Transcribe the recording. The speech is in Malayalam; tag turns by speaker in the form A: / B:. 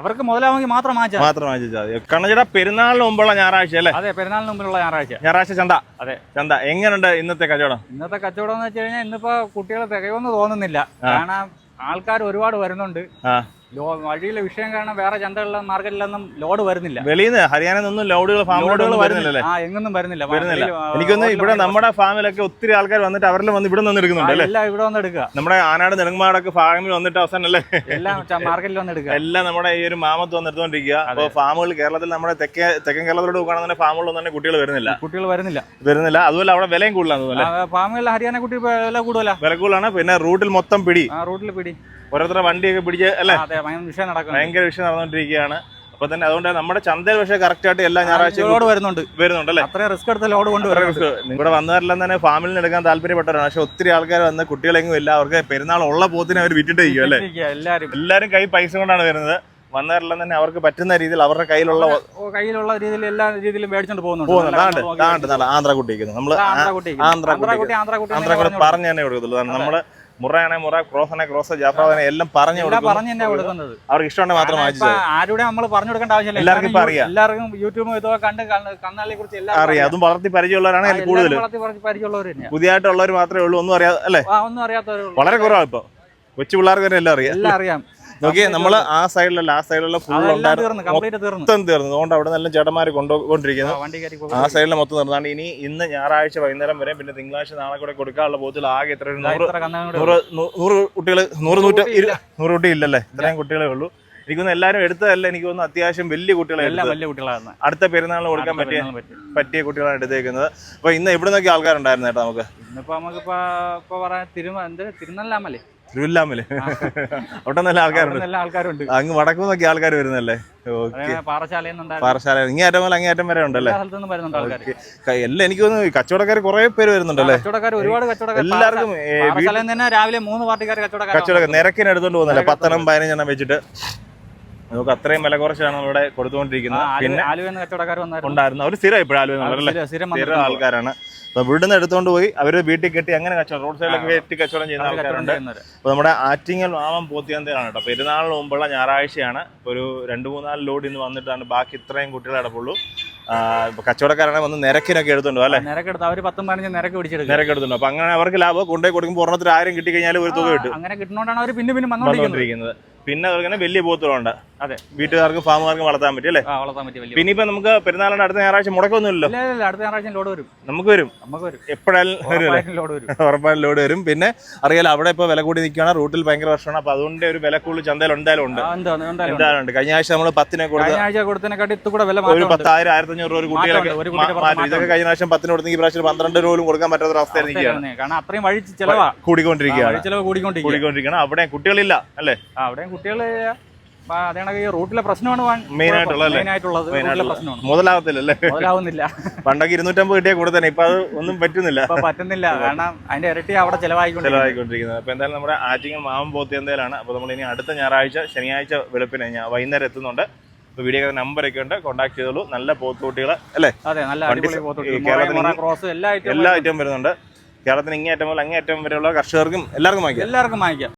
A: അവർക്ക് മുതലാവെങ്കിൽ മാത്രം വാങ്ങിച്ചാൽ
B: മാത്രം വാങ്ങിച്ചാൽ മതി കണ്ണഞ്ചേട്ടാ പെരുന്നാളിന് മുമ്പുള്ള ഞായറാഴ്ച അല്ലേ?
A: അതെ പെരുന്നാളിന് മുമ്പിലുള്ള ഞായറാഴ്ച.
B: ഞായറാഴ്ച ചന്ത.
A: അതെ.
B: ചന്ത. എങ്ങനെയുണ്ട് ഇന്നത്തെ കച്ചവടം?
A: ഇന്നത്തെ കച്ചവടം എന്ന് വെച്ച് കഴിഞ്ഞാൽ ഇന്നിപ്പോ കുട്ടികളെ തികയൊന്നും തോന്നുന്നില്ല. കാരണം ആൾക്കാർ ഒരുപാട് വരുന്നുണ്ട്.
B: ആ.
A: ലോ വഴിയിലെ വിഷയം കാരണം വേറെ ചന്തകളിലും മാർക്കറ്റിലൊന്നും ലോഡ് വരുന്നില്ല.
B: വെളിയിൽ നിന്ന് ഹരിയാനയിൽ നിന്നും ലോഡുകൾ ഫാം വരുന്നില്ലല്ലേ?
A: ആ എങ്ങൊന്നും വരുന്നില്ല.
B: വരുന്നില്ല. എനിക്കൊന്ന് ഇവിടെ നമ്മുടെ ഫാമിലൊക്കെ ഒത്തിരി ആൾക്കാർ വന്നിട്ട് അവരിൽ വന്ന് ഇവിടെ നിന്ന് എടുക്കുന്നുണ്ട് അല്ലേ?
A: എല്ലാം ഇവിടെ വന്ന് എടുക്കുക.
B: നമ്മുടെ ആനാട് നെടുങ്ങമാടൊക്കെ ഫാമിൽ വന്നിട്ട് അവസാനം അല്ലേ
A: എല്ലാം മാർക്കറ്റിൽ വന്ന് എടുക്കുക.
B: എല്ലാം നമ്മുടെ ഈ ഒരു മാമത്ത് വന്ന് എടുത്തോണ്ടിരിക്കുക. അപ്പോൾ ഫാമുകൾ കേരളത്തിൽ നമ്മുടെ തെക്കേ തെക്കൻ കേരളത്തിലോട് നോക്കുകയാണെന്നുണ്ടെങ്കിൽ ഫാമുകളിൽ തന്നെ കുട്ടികൾ വരുന്നില്ല.
A: കുട്ടികൾ വരുന്നില്ല.
B: വരുന്നില്ല. അതുപോലെ അവിടെ വിലയും കൂടുതലാണ് തോന്നുന്നു
A: ഫാമിൽ ഹരിയാന കുട്ടി വില കൂടുതലാണ്
B: വില കൂടുതലാണ്. പിന്നെ റൂട്ടിൽ മൊത്തം പിടി.
A: ആ റൂട്ടിൽ പിടി.
B: ഓരോരുത്തരുടെ വണ്ടിയൊക്കെ പിടിച്ച് അല്ലേ?
A: ഭയങ്കര വിഷയം
B: നടന്നുകൊണ്ടിരിക്കുകയാണ്. അപ്പൊ തന്നെ അതുകൊണ്ട് നമ്മുടെ ചന്തയിൽ പക്ഷേ കറക്റ്റ് ആയിട്ട് എല്ലാ ഞായറാഴ്ചയും
A: ലോഡ് വരുന്നുണ്ട്.
B: വരുന്നുണ്ട് അല്ലേ?
A: റിസ്ക് എടുത്ത ലോഡ് കൊണ്ട്
B: ഇവിടെ വന്നവരെല്ലാം തന്നെ ഫാമിലിന് എടുക്കാൻ താല്പര്യപ്പെട്ടവരാണ്. പക്ഷെ ഒത്തിരി ആൾക്കാർ വന്ന് കുട്ടികളെങ്കിലും ഇല്ല. അവർക്ക് പെരുന്നാൾ ഉള്ള പോത്തിനെ അവർ വിറ്റിട്ട് ഇരിക്കും അല്ലേ?
A: എല്ലാവരും എല്ലാരും.
B: എല്ലാവരും കൈ പൈസ കൊണ്ടാണ് വരുന്നത്. വന്നവരെല്ലാം തന്നെ അവർക്ക് പറ്റുന്ന രീതിയിൽ അവരുടെ കയ്യിലുള്ള
A: കയ്യിലുള്ള രീതിയിൽ എല്ലാ രീതിയിലും മേടിച്ചോണ്ട് പോകുന്നുണ്ട്.
B: ആന്ധ്രാ
A: നല്ല
B: താണ്ട്
A: നോക്കി
B: താണ്ട് നല്ല ആന്ധ്ര കുട്ടി പറഞ്ഞു തന്നെ കൊടുക്കത്തുള്ളൂ. നമ്മൾ മുറയാണെ മുറ ക്രോസാണെ ക്രോസ് ജാഫ്രാനെ എല്ലാം പറഞ്ഞു
A: എല്ലാം പറഞ്ഞു തന്നെ കൊടുക്കുന്നത്?
B: അവർക്ക് ഇഷ്ടമുണ്ടെങ്കിൽ മാത്രം വാങ്ങിച്ചു
A: ആരുടെ നമ്മൾ പറഞ്ഞു കൊടുക്കേണ്ട ആവശ്യമില്ല.
B: എല്ലാവർക്കും ഇപ്പൊ അറിയാം.
A: എല്ലാവർക്കും യൂട്യൂബ് ഇതൊക്കെ കണ്ട് കന്നാളിയെ കന്നാലിനെ കുറിച്ച് എല്ലാവർക്കും
B: അറിയാം. അതും വളർത്തി പരിചയമുള്ളവരാണ് അതിൽ കൂടുതൽ
A: പരിചയമുള്ളവർ
B: പുതിയതായിട്ടുള്ളവർ മാത്രമേ ഉള്ളൂ ഒന്നും അറിയാതെ അല്ലേ?
A: ഒന്നും അറിയാത്തവർ
B: വളരെ കുറവാണ് ഇപ്പൊ. കൊച്ചു പിള്ളേർക്ക് തന്നെ എല്ലാം അറിയാം.
A: എല്ലാം അറിയാം.
B: നോക്കിയേ നമ്മൾ ആ സൈഡിലല്ല ആ സൈഡിലുള്ള ഫുൾ മൊത്തം തീർന്നു. അതുകൊണ്ട് അവിടെ നല്ല ചേട്ടന്മാർ കൊണ്ടുപോയിക്കൊണ്ടിരിക്കുന്നത്
A: ആ,
B: സൈഡിൽ മൊത്തം നിർന്നാണ്ട് ഇനി ഇന്ന് ഞായറാഴ്ച വൈകുന്നേരം വരെ പിന്നെ തിങ്കളാഴ്ച നാളെ കൂടെ കൊടുക്കാനുള്ള ബോധത്തിൽ ആകെ എത്ര നൂറ് നൂറ് നൂറ് കുട്ടികൾ നൂറ് നൂറ്റി നൂറ് കുട്ടി ഇല്ലല്ലേ ഇത്രയും കുട്ടികളെ ഉള്ളൂ. എനിക്കൊന്ന് എല്ലാവരും എടുത്തതല്ല? എനിക്ക് തോന്നുന്നു അത്യാവശ്യം വലിയ കുട്ടികളെ
A: എല്ലാം വലിയ കുട്ടികളാണ്
B: അടുത്ത പെരുന്നാളിന് കൊടുക്കാൻ പറ്റിയ പറ്റിയ കുട്ടികളാണ് എടുത്തേക്കുന്നത്. അപ്പൊ ഇന്ന് എവിടെ നിന്നൊക്കെ ആൾക്കാരുണ്ടായിരുന്നു കേട്ടോ നമുക്ക്?
A: ഇന്നിപ്പോ നമുക്കിപ്പോ ഇപ്പൊ പറയാൻ തിരുമ എന്ത്? തിരുനെല്ലാമല്ലേ?
B: തിരുവില്ലാമൽ അവിടെ നല്ല ആൾക്കാരുണ്ട്.
A: നല്ല ആൾക്കാരുണ്ട്.
B: അങ്ങ് വടക്കു നോക്കി ആൾക്കാർ വരുന്നല്ലേ ഓക്കെ.
A: പാറശാല പാറശാലയിൽ അറ്റം
B: മുതൽ അങ്ങേ അറ്റം അങ്ങേറ്റം വരെ ഉണ്ടല്ലേ?
A: എല്ലാ
B: എനിക്ക് തോന്നുന്നു കച്ചവടക്കാർ കുറെ പേര് വരുന്നുണ്ടല്ലേ?
A: ഒരുപാട്
B: എല്ലാവർക്കും
A: രാവിലെ മൂന്ന് പാർട്ടിക്കാർ കച്ചവടക്കാർ
B: നിരക്കിന് എടുത്തോണ്ട് പോകുന്നല്ലേ പത്തെണ്ണം പതിനഞ്ചെണ്ണം വെച്ചിട്ട്. നമുക്ക് അത്രയും വില കുറച്ചാണ് നമ്മളിവിടെ കൊടുത്തുകൊണ്ടിരിക്കുന്നത്. പിന്നെ
A: ആലുവ കച്ചവടക്കാർ
B: ഉണ്ടായിരുന്നു. അവർ സ്ഥിരം ഇപ്പോഴും ആലുവ
A: സ്ഥിരം
B: ആൾക്കാരാണ്. അപ്പൊ ഇവിടുന്ന് എടുത്തോണ്ട് പോയി അവർ വീട്ടിൽ കെട്ടി അങ്ങനെ കച്ചവടം റോഡ് സൈഡിലൊക്കെ കെട്ടി കച്ചവടം ചെയ്യുന്ന ആൾക്കാരുണ്ട്.
A: അപ്പോൾ
B: അപ്പൊ നമ്മുടെ ആറ്റിങ്ങൽ മാമം പോത്തിയന്തയാണ് കേട്ടോ. പെരുന്നാളിന് മുമ്പുള്ള ഞായറാഴ്ചയാണ്. ഒരു രണ്ട് മൂന്നാൽ ലോഡ് ഇന്ന് വന്നിട്ടാണ്. ബാക്കി ഇത്രയും കുട്ടികൾ അടപ്പുള്ളൂ. കച്ചവടക്കാരാണെങ്കിൽ വന്ന് നിരക്കിനൊക്കെ എടുത്തുണ്ടോ അല്ലെ?
A: നിരക്കെടുത്ത്. അവർ പത്തും പതിനഞ്ച് നിരക്ക് പിടിച്ചെടുക്കും.
B: നിരക്ക് എടുത്തുണ്ടോ. അപ്പൊ അങ്ങനെ അവർക്ക് ലാഭം കൊണ്ടുപോയി കൊടുക്കുമ്പോൾ ഒരെണ്ണത്തിൽ ആയിരം കിട്ടി കഴിഞ്ഞാൽ ഒരു തുക കിട്ടും.
A: അങ്ങനെ കിട്ടുന്നോണ്ടാണ് അവർ പിന്നെ പിന്നെ
B: വന്നുകൊണ്ടിരിക്കുന്നത് പിന്നെ അതുപോലെ വലിയ പോത്തുകളുണ്ട്
A: അതെ.
B: വീട്ടുകാർക്ക് ഫാമുകാർക്ക് വളർത്താൻ പറ്റും അല്ലേ?
A: വളർത്താൻ പറ്റും
B: പിന്നെ ഇപ്പൊ നമുക്ക് പെരുന്നാളിന്റെ അടുത്ത ഞായറാഴ്ച മുടക്കൊന്നുമില്ലല്ലോ
A: ഇല്ല അടുത്ത ഞായറാഴ്ച ലോഡ് വരും.
B: നമുക്ക് വരും.
A: നമുക്ക് വരും.
B: എപ്പോഴായാലും
A: ലോഡ് വരും.
B: ഉറപ്പായും ലോഡ് വരും. പിന്നെ അറിയാലോ അവിടെ ഇപ്പൊ വില കൂടി നിൽക്കുകയാണ്. റൂട്ടിൽ ഭയങ്കര വർഷമാണ് അപ്പൊ അതുകൊണ്ട് ഒരു വില കൂടുതൽ ചന്തയിൽ എന്തായാലും ഉണ്ട്.
A: എന്തായാലും ഉണ്ട്.
B: കഴിഞ്ഞ ആഴ്ച നമ്മൾ പത്തിനെ കൊടുത്ത് ഒരു പത്തായിരം ആയിരത്തി അഞ്ഞൂറ് രൂപ ഒരു കുട്ടികളൊക്കെ ഇതൊക്കെ കഴിഞ്ഞ ആഴ്ച പത്തിന് കൊടുത്തെങ്കിൽ പ്രാവശ്യം പന്ത്രണ്ട് രൂപ കൊടുക്കാൻ പറ്റാത്ത.
A: കാരണം അത്രയും വഴി ചെലവാ.
B: കൂടിക്കൊണ്ടിരിക്കുകയാണ്. കൂടിക്കൊണ്ടിരിക്കുകയാണ്. അവിടെ കുട്ടികളില്ല അല്ലേ?
A: ആ, അവിടെയും കുട്ടികൾ അതേണ ഈ റൂട്ടിലെ പ്രശ്നമാണ്. പ്രശ്നമാണ്.
B: മുതലാവത്തില്ലല്ലേ?
A: മുതലാവുന്നില്ല.
B: പണ്ടൊക്കെ ഇരുന്നൂറ്റമ്പത് കിട്ടിയ കൂടെ തന്നെ ഇപ്പൊ അത് ഒന്നും പറ്റുന്നില്ല.
A: പറ്റുന്നില്ല. കാരണം അതിന്റെ ഇരട്ടി അവിടെ ചെലവായിക്കൊണ്ട്
B: ചെലവായിക്കൊണ്ടിരിക്കുന്നത് അപ്പൊ എന്തായാലും നമ്മുടെ ആറ്റിങ്ങൽ മാമൻ പോത്തി എന്തേലാണ്? അപ്പൊ നമ്മൾ ഇനി അടുത്ത ഞായറാഴ്ച ശനിയാഴ്ച വെളുപ്പിന് ഞാൻ വൈകുന്നേരം എത്തുന്നുണ്ട്. വീഡിയോ നമ്പറൊക്കെ ഉണ്ട്. കോൺടാക്ട് ചെയ്തോളൂ. നല്ല പോത്തുകുട്ടികൾ അല്ലേ?
A: അതെ നല്ല.
B: കേരളത്തിൽ
A: ക്രോസ് എല്ലാ ഐറ്റം
B: വരുന്നുണ്ട്. കേരളത്തിന് ഇങ്ങേറ്റം മുതൽ അങ്ങേറ്റം വരെയുള്ള കർഷകർക്കും എല്ലാവർക്കും വാങ്ങിക്കാം.
A: എല്ലാവർക്കും വാങ്ങിക്കാം.